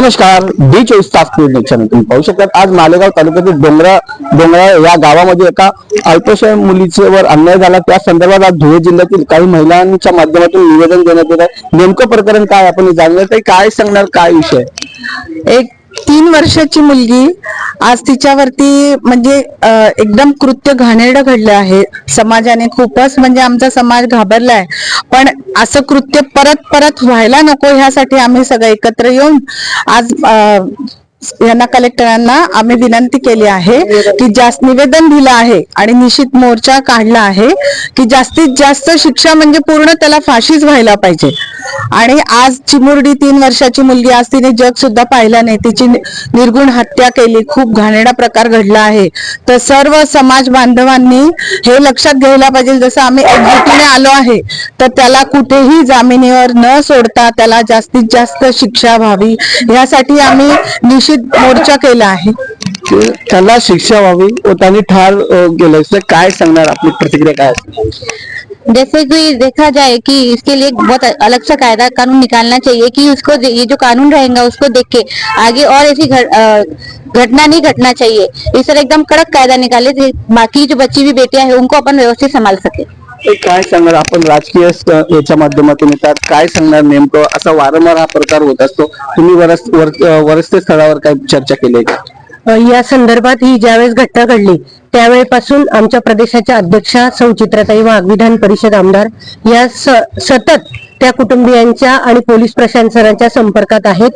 नमस्कार डी चोवीस तास न्यूज तुम्ही पाहू शकतात. आज मालेगाव तालुक्यातील डोंगरा डोंगरा या गावामध्ये एका अल्पशय मुलीचे वर अन्याय झाला. त्या संदर्भात आज धुळे जिल्ह्यातील काही महिलांच्या माध्यमातून निवेदन देण्यात येत आहे. नेमकं प्रकरण काय आपण जाणणार काही काय सांगणार? काय विषय? एक तीन वर्षाची मुलगी आज तिच्यावरती म्हणजे एकदम कृत्य घाणेरडं घडलं आहे. समाजाने खूपच म्हणजे आमचा समाज घाबरलाय. पण असं कृत्य परत परत व्हायला नको ह्यासाठी आम्ही सगळे एकत्र येऊन आज अ, यांना कलेक्टरांना आम्ही विनंती केली आहे की जास्त निवेदन दिलं आहे आणि निश्चित मोर्चा काढला आहे की जास्तीत जास्त शिक्षा म्हणजे पूर्ण त्याला फाशीच व्हायला पाहिजे. आणि आज चिमुरडी तीन वर्षाची मुलगी आज तिने जग सुद्धा पाहिला नाही. तिची निर्गुण हत्या केली. खूप घाणेरडा प्रकार घडला आहे. तर सर्व समाज बांधवांनी हे लक्षात घ्यायला पाहिजे. जसं आम्ही एकजुटीने आलो आहे तर त्याला कुठेही जामिनीवर न सोडता त्याला जास्तीत जास्त शिक्षा व्हावी. यासाठी आम्ही निश्चित मोर्चा केला आहे. की त्याला शिक्षा व्हावी व त्यांनी ठार अ, गेलं तर काय सांगणार? आपली प्रतिक्रिया काय जैसे कि देखा जाए कि इसके लिए एक बहुत अलग सा कायदा कानून निकालना चाहिए कि उसको ये जो कानून रहेगा उसको देख के आगे और ऐसी घट- अ, घटना नहीं घटना चाहिए। इस तरह एकदम कड़क कायदा निकाले बाकी जो बच्ची भी बेटियाँ हैं उनको अपन व्यवस्थित संभाल सके। काय सांगणार? आपण राजकीय याच्या माध्यमातून येतात. काय सांगणार नेमकं? असा वारंवार हा प्रकार होत असतो. तुम्ही वरस वरस्ते स्थळावर काय चर्चा केली आहे का? या संदर्भात ही ज्यावेळेस घटना घडली त्यावेळेपासून आमच्या प्रदेशाच्या अध्यक्षा सौ चित्रताई वाघ विधान परिषद आमदार या स- सतत त्या कुटुंबियांच्या आणि पोलीस प्रशासनाच्या संपर्कात आहेत.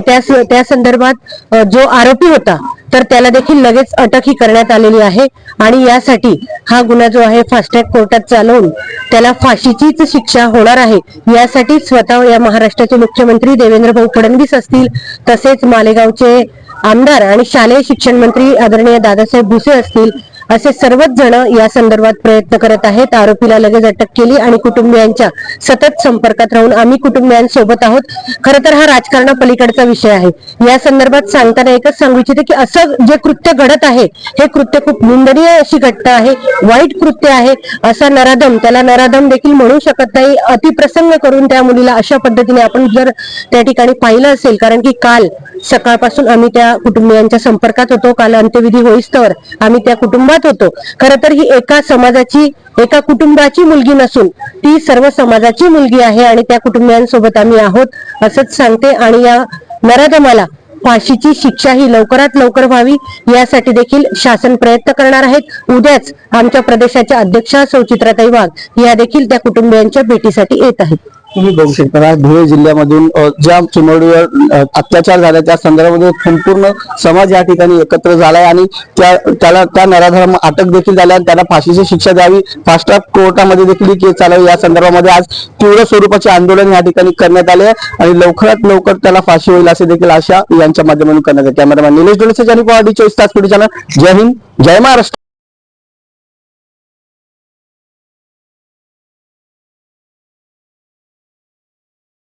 त्या त्या संदर्भात जो आरोपी होता तर त्याला देखील लगेच अटक ही करण्यात आलेली आहे. आणि यासाठी हा गुन्हा जो आहे फास्टॅग कोर्टात चालवून त्याला फाशीचीच शिक्षा होणार आहे. यासाठी स्वतः या महाराष्ट्राचे मुख्यमंत्री देवेंद्र भाऊ फडणवीस असतील तसेच मालेगावचे आमदार आणि शालेय शिक्षण मंत्री आदरणीय दादासाहेब भुसे असतील असे सर्वच जण या संदर्भात प्रयत्न करत आहेत. आरोपीला लगेच अटक केली आणि कुटुंबियांच्या सतत संपर्कात राहून आम्ही कुटुंबियांसोबत आहोत. खर तर हा राजकारणापलीकडचा विषय आहे. या संदर्भात सांगताना एकच सांगू इच्छिते की असं जे कृत्य घडत आहे हे कृत्य खूप निंदनीय अशी घटना आहे वाईट कृत्य आहे असा नराधम त्याला नराधम देखील म्हणू शकत नाही. अतिप्रसंग करून त्या मुलीला अशा पद्धतीने आपण जर त्या ठिकाणी पाहिलं असेल कारण की काल सकाळपासून आम्ही त्या कुटुंबियांच्या संपर्कात होतो. काल अंत्यविधी होईस्तवर आम्ही त्या कुटुंबात होतो. खर तर ही एका समाजाची एका कुटुंबाची मुलगी नसून ती सर्व समाजाची मुलगी आहे आणि त्या कुटुंबियांसोबत आम्ही आहोत असंच सांगते. आणि या नराधमाला फाशीची शिक्षा ही लवकरात लवकर व्हावी यासाठी देखील शासन प्रयत्न करणार आहेत. उद्याच आमच्या प्रदेशाच्या अध्यक्षा सौचित्राताई वाघ या देखील त्या कुटुंबियांच्या भेटीसाठी येत आहेत. तुम्ही बघू शकता. धुळे जिल्ह्यामधून ज्या चिमोडीवर अत्याचार झाला त्या संदर्भामध्ये संपूर्ण समाज या ठिकाणी एकत्र झालाय आणि त्या त्याला त्या नराधर्म अटक देखील झाल्या त्याला फाशीची शिक्षा द्यावी. फास्ट ट्रॅक कोर्टामध्ये देखील केस चालावी या संदर्भामध्ये आज तीव्र स्वरूपाचे आंदोलन या ठिकाणी करण्यात आले आणि लवकरात लवकर त्याला फाशी होईल असे देखील आशा यांच्या माध्यमातून करण्यात आली कॅमेरामॅन निलेश डोलेचे आणि चोवीस तास पुढे चॅनल जय हिंद जय महाराष्ट्र.